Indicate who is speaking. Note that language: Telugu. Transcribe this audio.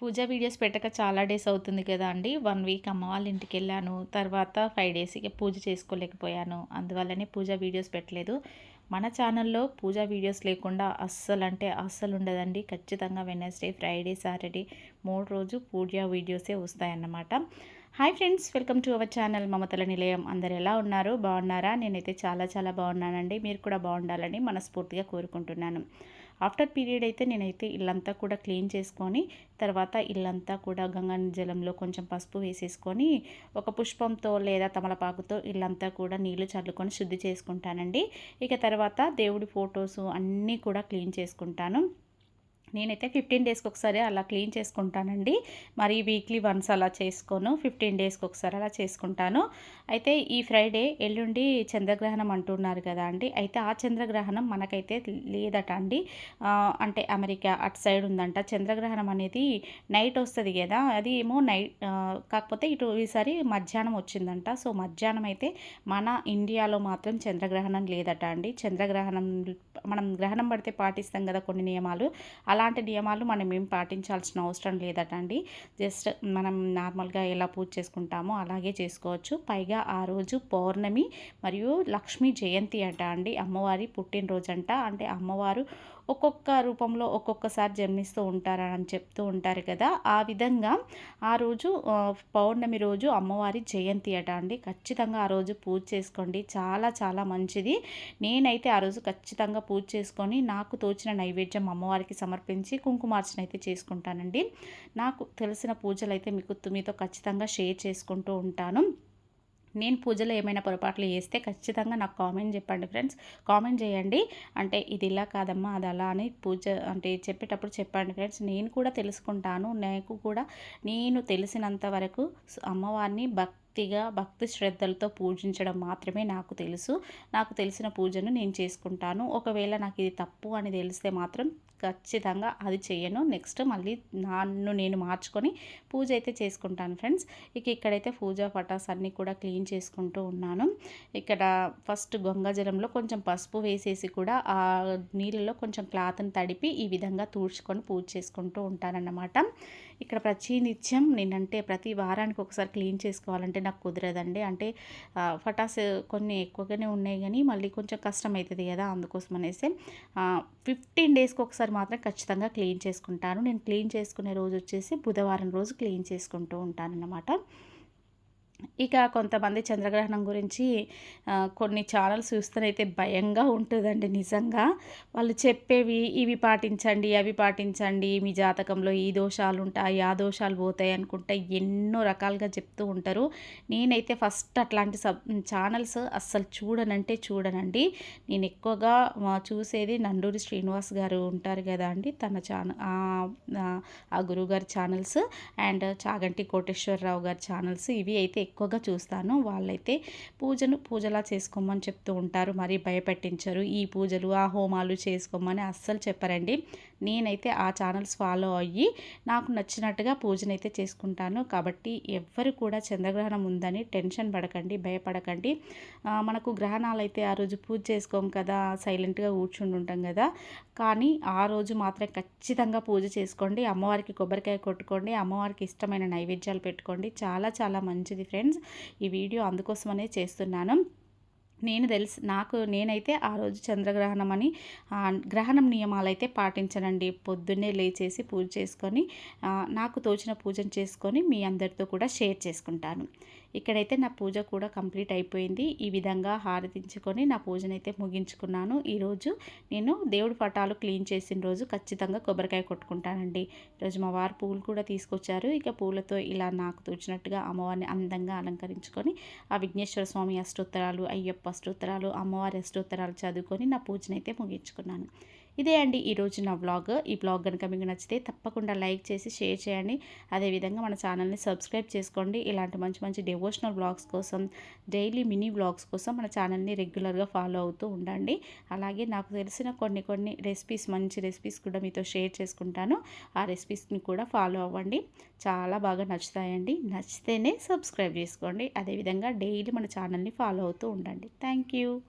Speaker 1: పూజ వీడియోస్ పెట్టక చాలా డేస్ అవుతుంది కదా అండి. వన్ వీక్ అమ్మ వాళ్ళ ఇంటికి వెళ్ళాను. తర్వాత ఫైవ్ డేస్ ఇక పూజ చేసుకోలేకపోయాను. అందువల్లనే పూజ వీడియోస్ పెట్టలేదు. మన ఛానల్లో పూజ వీడియోస్ లేకుండా అస్సలు అంటే అస్సలు ఉండదండి. ఖచ్చితంగా వెనస్డే ఫ్రైడే సాటర్డే మూడు రోజు పూజ వీడియోసే వస్తాయన్నమాట. Hi friends welcome to our channel మమతల నిలయం. అందరు ఎలా ఉన్నారు? బాగున్నారా? నేనైతే చాలా చాలా బాగున్నానండి. మీరు కూడా బాగుండాలని మనస్ఫూర్తిగా కోరుకుంటున్నాను. ఆఫ్టర్ పీరియడ్ అయితే నేనైతే ఇల్లంతా కూడా క్లీన్ చేసుకొని తర్వాత ఇల్లంతా కూడా గంగా జలంలో కొంచెం పసుపు వేసేసుకొని ఒక పుష్పంతో లేదా తమలపాకుతో ఇల్లంతా కూడా నీళ్ళు చల్లుకొని శుద్ధి చేసుకుంటానండి. ఇక తర్వాత దేవుడి ఫొటోస్ అన్నీ కూడా క్లీన్ చేసుకుంటాను. నేనైతే ఫిఫ్టీన్ డేస్కి ఒకసారి అలా క్లీన్ చేసుకుంటానండి. మరి వీక్లీ వన్స్ అలా చేసుకోను. ఫిఫ్టీన్ డేస్కి ఒకసారి అలా చేసుకుంటాను. అయితే ఈ ఫ్రైడే ఎల్లుండి చంద్రగ్రహణం అంటున్నారు కదా అండి. అయితే ఆ చంద్రగ్రహణం మనకైతే లేదట అండి. అంటే అమెరికా అటు సైడ్ ఉందంట. చంద్రగ్రహణం అనేది నైట్ వస్తుంది కదా. అది ఏమో నైట్ కాకపోతే ఇటు ఈసారి మధ్యాహ్నం వచ్చిందంట. సో మధ్యాహ్నం అయితే మన ఇండియాలో మాత్రం చంద్రగ్రహణం లేదట అండి. చంద్రగ్రహణం మనం గ్రహణం పడితే పాటిస్తాం కదా కొన్ని నియమాలు. అలా అలాంటి నియమాలు మనం ఏం పాటించాల్సిన అవసరం లేదట అండి జస్ట్ మనం నార్మల్గా ఎలా పూజ చేసుకుంటామో అలాగే చేసుకోవచ్చు. పైగా ఆ రోజు పౌర్ణమి మరియు లక్ష్మీ జయంతి అంట అండి. అమ్మవారి పుట్టినరోజు అంట అంటే అమ్మవారు ఒక్కొక్క రూపంలో ఒక్కొక్కసారి జన్మిస్తూ ఉంటారని చెప్తూ ఉంటారు కదా. ఆ విధంగా ఆ రోజు పౌర్ణమి రోజు అమ్మవారి జయంతి అట అండి. ఖచ్చితంగా ఆ రోజు పూజ చేసుకోండి. చాలా చాలా మంచిది. నేనైతే ఆ రోజు ఖచ్చితంగా పూజ చేసుకొని నాకు తోచిన నైవేద్యం అమ్మవారికి సమర్పించి కుంకుమార్చన అయితే చేసుకుంటానండి. నాకు తెలిసిన పూజలు అయితే మీకు మీతో ఖచ్చితంగా షేర్ చేసుకుంటూ ఉంటాను. నేను పూజలో ఏమైనా పొరపాట్లు చేస్తే ఖచ్చితంగా నాకు కామెంట్ చెప్పండి ఫ్రెండ్స్. కామెంట్ చేయండి. అంటే ఇది ఇలా కాదమ్మా అది అలా అని పూజ అంటే చెప్పేటప్పుడు చెప్పండి ఫ్రెండ్స్. నేను కూడా తెలుసుకుంటాను. నాకు కూడా నేను తెలిసినంత వరకు అమ్మవారిని భక్ భక్తిగా భక్తి శ్రద్ధలతో పూజించడం మాత్రమే నాకు తెలుసు. నాకు తెలిసిన పూజను నేను చేసుకుంటాను. ఒకవేళ నాకు ఇది తప్పు అని తెలిస్తే మాత్రం ఖచ్చితంగా అది చేయను. నెక్స్ట్ మళ్ళీ నన్ను నేను మార్చుకొని పూజ అయితే చేసుకుంటాను ఫ్రెండ్స్. ఇక ఇక్కడైతే పూజ పటాస్ అన్నీ కూడా క్లీన్ చేసుకుంటూ ఉన్నాను. ఇక్కడ ఫస్ట్ గంగాజలంలో కొంచెం పసుపు వేసేసి కూడా ఆ నీళ్ళలో కొంచెం క్లాత్ని తడిపి ఈ విధంగా తూడ్చుకొని పూజ చేసుకుంటూ ఉంటానన్నమాట. ఇక్కడ ప్రతి నిత్యం నేనంటే ప్రతి వారానికి ఒకసారి క్లీన్ చేసుకోవాలంటే నాకు కుదరదండి. అంటే ఫటాస్ కొన్ని ఎక్కువగానే ఉన్నాయి కానీ మళ్ళీ కొంచెం కష్టం అవుతుంది కదా అందుకోసం అనేసి ఫిఫ్టీన్ డేస్కి ఒకసారి మాత్రం ఖచ్చితంగా క్లీన్ చేసుకుంటాను. నేను క్లీన్ చేసుకునే రోజు వచ్చేసి బుధవారం రోజు క్లీన్ చేసుకుంటూ ఉంటాను అన్నమాట ఇక కొంతమంది చంద్రగ్రహణం గురించి కొన్ని ఛానల్స్ చూస్తేనైతే భయంగా ఉంటుందండి నిజంగా. వాళ్ళు చెప్పేవి ఇవి పాటించండి అవి పాటించండి మీ జాతకంలో ఈ దోషాలు ఉంటాయి ఆ దోషాలు పోతాయి అనుకుంటే ఎన్నో రకాలుగా చెప్తూ ఉంటారు. నేనైతే ఫస్ట్ అట్లాంటి సబ్ ఛానల్స్ అస్సలు చూడనంటే చూడనండి. నేను ఎక్కువగా చూసేది నండూరి శ్రీనివాస్ గారు ఉంటారు కదా అండి తన ఛానల్ ఆ గురువుగారి ఛానల్స్ అండ్ చాగంటి కోటేశ్వరరావు గారి ఛానల్స్. ఇవి అయితే ఎక్కువగా చూస్తాను. వాళ్ళైతే పూజను పూజలా చేసుకోమని చెప్తూ ఉంటారు. మరి భయపెట్టించరు. ఈ పూజలు ఆ హోమాలు చేసుకోమని అస్సలు చెప్పరండి. నేనైతే ఆ ఛానల్స్ ఫాలో అయ్యి నాకు నచ్చినట్టుగా పూజనైతే చేసుకుంటాను. కాబట్టి ఎవ్వరు కూడా చంద్రగ్రహణం ఉందని టెన్షన్ పడకండి భయపడకండి. మనకు గ్రహణాలు అయితే ఆ రోజు పూజ చేసుకోం కదా సైలెంట్గా కూర్చుని ఉంటాం కదా. కానీ ఆ రోజు మాత్రం ఖచ్చితంగా పూజ చేసుకోండి. అమ్మవారికి కొబ్బరికాయ కొట్టుకోండి. అమ్మవారికి ఇష్టమైన నైవేద్యాలు పెట్టుకోండి. చాలా చాలా మంచిది ఫ్రెండ్స్. ఫ్రెండ్స్ ఈ వీడియో అందుకోసమనే చేస్తున్నాను. నేను తెలుసు నాకు నేనైతే ఆ రోజు చంద్రగ్రహణం అని గ్రహణం నియమాలు అయితే పాటించనండి. పొద్దున్నే లేచేసి పూజ చేసుకొని నాకు తోచిన పూజను చేసుకొని మీ అందరితో కూడా షేర్ చేసుకుంటాను. ఇక్కడైతే నా పూజ కూడా కంప్లీట్ అయిపోయింది. ఈ విధంగా హారతించుకొని నా పూజనైతే ముగించుకున్నాను. ఈరోజు నేను దేవుడి పటాలు క్లీన్ చేసిన రోజు ఖచ్చితంగా కొబ్బరికాయ కొట్టుకుంటానండి. ఈరోజు మా వారు పూలు కూడా తీసుకొచ్చారు. ఇక పూలతో ఇలా నాకు తోచినట్టుగా అమ్మవారిని అందంగా అలంకరించుకొని ఆ విఘ్నేశ్వర స్వామి అష్టోత్తరాలు అయ్యప్ప అష్టోత్తరాలు అమ్మవారి అష్టోత్తరాలు చదువుకొని నా పూజనైతే ముగించుకున్నాను. ఇదే అండి ఈరోజు నా బ్లాగ్ ఈ బ్లాగ్ కనుక మీకు నచ్చితే తప్పకుండా లైక్ చేసి షేర్ చేయండి. అదేవిధంగా మన ఛానల్ని సబ్స్క్రైబ్ చేసుకోండి. ఇలాంటి మంచి మంచి డివోషనల్ బ్లాగ్స్ కోసం డైలీ మినీ బ్లాగ్స్ కోసం మన ఛానల్ని రెగ్యులర్గా ఫాలో అవుతూ ఉండండి. అలాగే నాకు తెలిసిన కొన్ని కొన్ని రెసిపీస్ మంచి రెసిపీస్ కూడా మీతో షేర్ చేసుకుంటాను. ఆ రెసిపీస్ని కూడా ఫాలో అవ్వండి. చాలా బాగా నచ్చుతాయండి. నచ్చితేనే సబ్స్క్రైబ్ చేసుకోండి. అదేవిధంగా డైలీ మన ఛానల్ని ఫాలో అవుతూ ఉండండి. థ్యాంక్